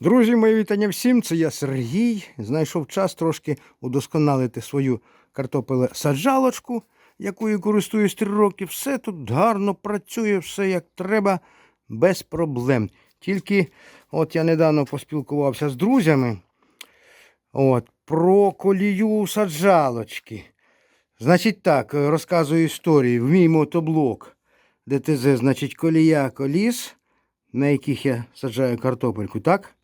Друзі, мої вітання всім. Це я Сергій. Знайшов час трошки удосконалити свою картопелесаджалочку, якою користуюсь три роки. Все тут гарно працює, все як треба, без проблем. Тільки от я недавно поспілкувався з друзями от, про колію саджалочки. Значить так, розказую історію. В мій мотоблок ДТЗ, значить, колія коліс, на яких я саджаю картопельку, так?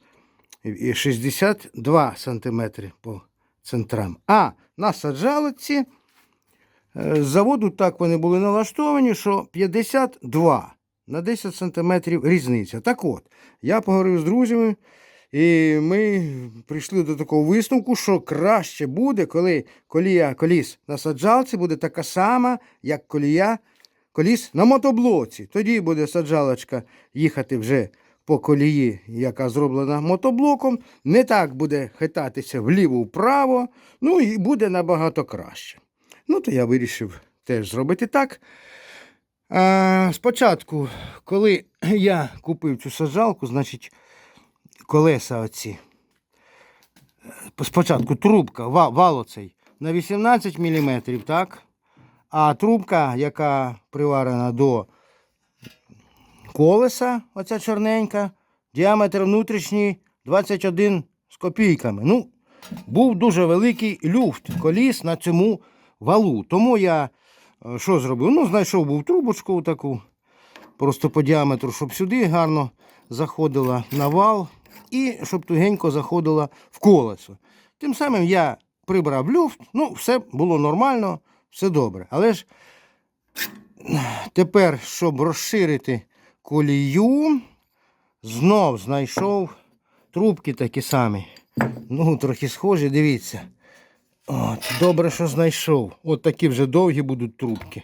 І 62 сантиметри по центрам. А на саджалці е, з заводу так вони були налаштовані, що 52 на 10 сантиметрів різниця. Так от, я поговорив з друзями, і ми прийшли до такого висновку, що краще буде, коли колія коліс на саджалці буде така сама, як колія коліс на мотоблоці. Тоді буде саджалочка їхати вже по колії, яка зроблена мотоблоком. Не так буде хитатися вліво-вправо, ну і буде набагато краще. Ну, то я вирішив теж зробити так. А, спочатку, коли я купив цю саджалку, значить, колеса оці. Спочатку трубка, ва- вал оцей на 18 мм, так? А трубка, яка приварена до колеса, оця чорненька, діаметр внутрішній 21 з копійками. Ну, був дуже великий люфт коліс на цьому валу. Тому я е, що зробив? Ну, знайшов був трубочку таку, просто по діаметру, щоб сюди гарно заходила на вал і щоб тугенько заходила в колесо. Тим самим я прибрав люфт, ну, все було нормально, все добре. Але ж тепер, щоб розширити колію, знов знайшов трубки такі самі. Ну, трохи схожі, дивіться. От, добре, що знайшов. От такі вже довгі будуть трубки.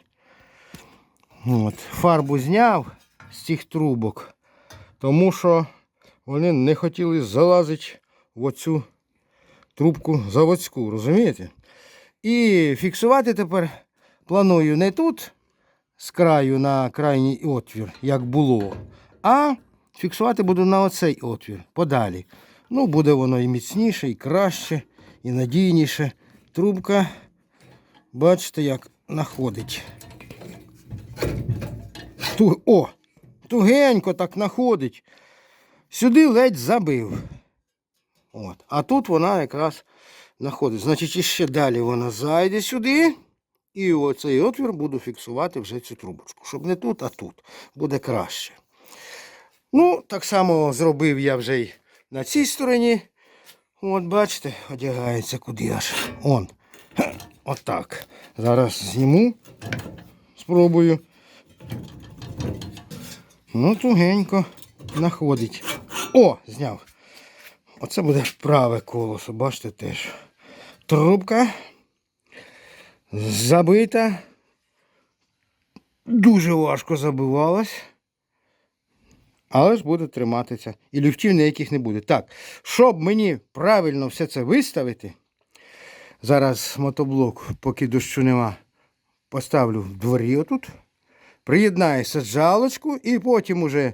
От, фарбу зняв з цих трубок, тому що вони не хотіли залазити в оцю трубку заводську, розумієте? І фіксувати тепер планую не тут, з краю на крайній отвір, як було, а фіксувати буду на оцей отвір подалі. Ну, буде воно і міцніше, і краще, і надійніше. Трубка, бачите, як находить. Ту... О! Тугенько так находить. Сюди ледь забив. От. А тут вона якраз знаходить. Значить, іще далі вона зайде сюди. І оцей отвір буду фіксувати вже цю трубочку. Щоб не тут, а тут. Буде краще. Ну, так само зробив я вже й на цій стороні. От, бачите, одягається куди аж. Он. Отак. Зараз зніму. Спробую. Ну, тугенько находить. О, зняв. Оце буде праве колесо, бачите теж. Трубка забита. Дуже важко забивалась. Але ж буде триматися. І люфтів ніяких не буде. Так, щоб мені правильно все це виставити, зараз мотоблок, поки дощу нема, поставлю в дворі отут. Приєднаю саджалочку і потім уже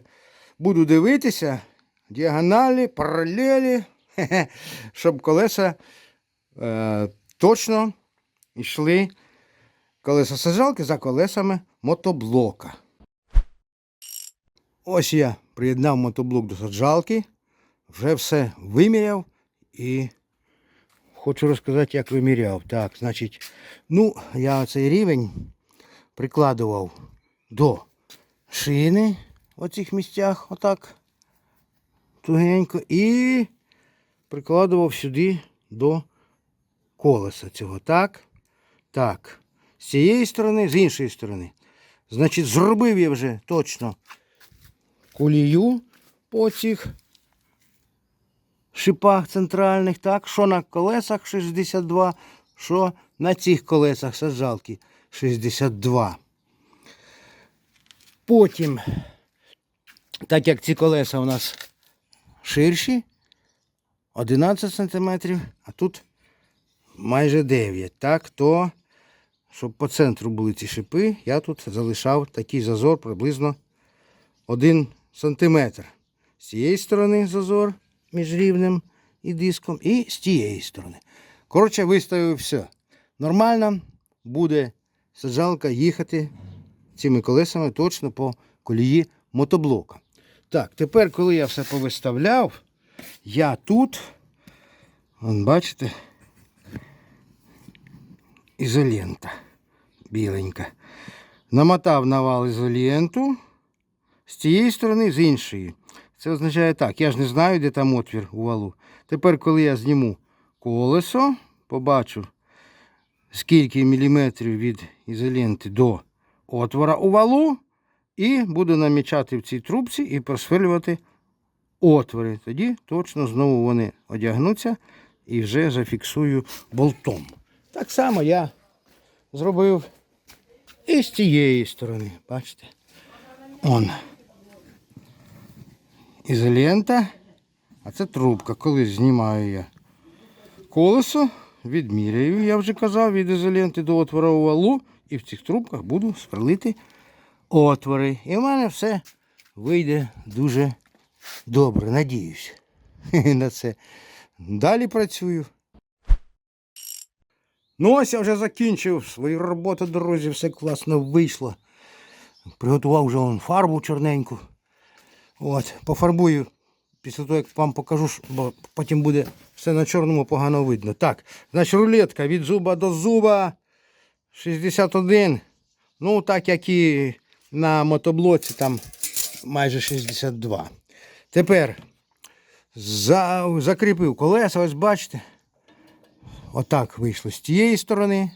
буду дивитися діагоналі, паралелі, щоб колеса е, точно йшли колеса саджалки за колесами мотоблока. Ось я приєднав мотоблок до саджалки, вже все виміряв і хочу розказати, як виміряв. Так, значить, ну, я цей рівень прикладував до шини в оцих місцях, отак, тугенько, і прикладував сюди до колеса цього. Так, так. З цієї сторони, з іншої сторони. Значить, зробив я вже точно колію по цих шипах центральних, так, що на колесах 62, що на цих колесах саджалки 62. Потім, так як ці колеса у нас ширші, 11 см, а тут майже 9, так, то, щоб по центру були ці шипи, я тут залишав такий зазор приблизно 1 сантиметр. З цієї сторони зазор між рівнем і диском, і з тієї сторони. Коротше, виставив все. Нормально буде саджалка їхати цими колесами точно по колії мотоблока. Так, тепер, коли я все повиставляв, я тут, бачите, ізолента біленька. Намотав на вал ізоленту з цієї сторони, з іншої. Це означає так, я ж не знаю, де там отвір у валу. Тепер, коли я зніму колесо, побачу, скільки міліметрів від ізоленти до отвора у валу, і буду намічати в цій трубці і просверлювати отвори. Тоді точно знову вони одягнуться і вже зафіксую болтом. Так само я зробив і з цієї сторони. Бачите? Он. Ізолента. А це трубка. Коли знімаю я колесо, відміряю, я вже казав, від ізоленти до отвора у валу, і в цих трубках буду сверлити отвори. І в мене все вийде дуже добре. Надіюсь на це. Далі працюю. Ну, ось я вже закінчив свою роботу, друзі, все класно вийшло. Приготував вже вон фарбу чорненьку. От, пофарбую після того, як вам покажу, бо потім буде все на чорному погано видно. Так, значить рулетка від зуба до зуба 61. Ну, так як і на мотоблоці, там майже 62. Тепер за, закріпив колеса, ось бачите. Отак вийшло з тієї сторони.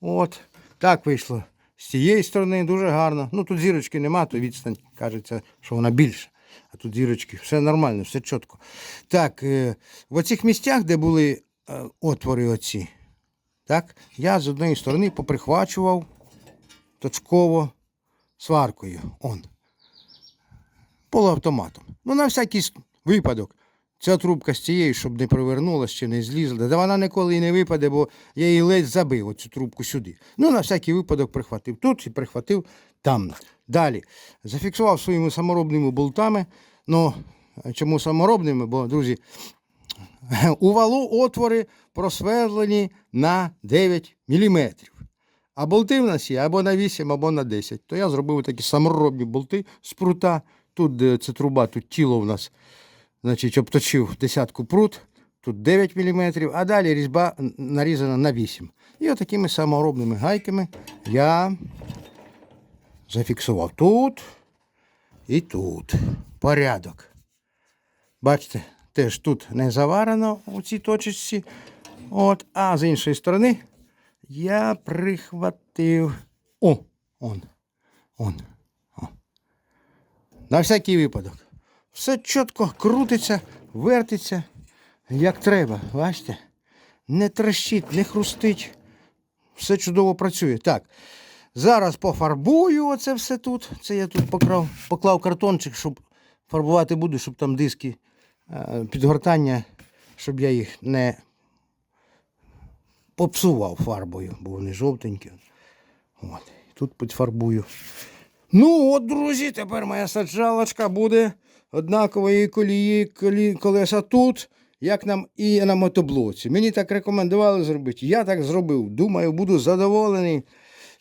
От. Так вийшло з цієї сторони. Дуже гарно. Ну тут зірочки нема, то відстань кажеться, що вона більша. А тут зірочки, все нормально, все чітко. Так, е, в оцих місцях, де були е, отвори оці, так, я з однієї сторони поприхвачував точково сваркою. Он. Полуавтоматом. Ну, на всякий випадок. Ця трубка з цією, щоб не провернулася чи не злізла. Да вона ніколи і не випаде, бо я її ледь забив, оцю трубку сюди. Ну, на всякий випадок прихватив тут і прихватив там. Далі. Зафіксував своїми саморобними болтами. Ну, чому саморобними? Бо, друзі, у валу отвори просверлені на 9 мм. А болти в нас є або на 8, або на 10. То я зробив такі саморобні болти з прута. Тут це труба, тут тіло в нас. Значить, обточив десятку прут, тут 9 мм, а далі різьба нарізана на 8. І отакими саморобними гайками я зафіксував тут і тут. Порядок. Бачите, теж тут не заварено у цій точечці. От, а з іншої сторони я прихватив. О, он. Он. О. На всякий випадок. Все чітко крутиться, вертиться, як треба. Бачите? Не трещить, не хрустить. Все чудово працює. Так. Зараз пофарбую оце все тут. Це я тут поклав, поклав картончик, щоб фарбувати буду, щоб там диски е, підгортання, щоб я їх не попсував фарбою, бо вони жовтенькі. От. Тут підфарбую. Ну от, друзі, тепер моя саджалочка буде однакової колії, колі, колеса тут, як нам і на мотоблоці. Мені так рекомендували зробити. Я так зробив. Думаю, буду задоволений.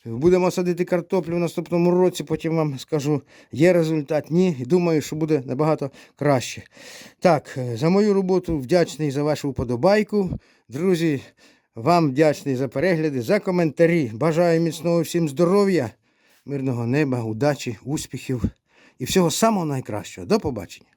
Будемо садити картоплю в наступному році, потім вам скажу, є результат, ні. Думаю, що буде набагато краще. Так, за мою роботу вдячний за вашу вподобайку. Друзі, вам вдячний за перегляди, за коментарі. Бажаю міцного всім здоров'я, мирного неба, удачі, успіхів і всього самого найкращого. До побачення.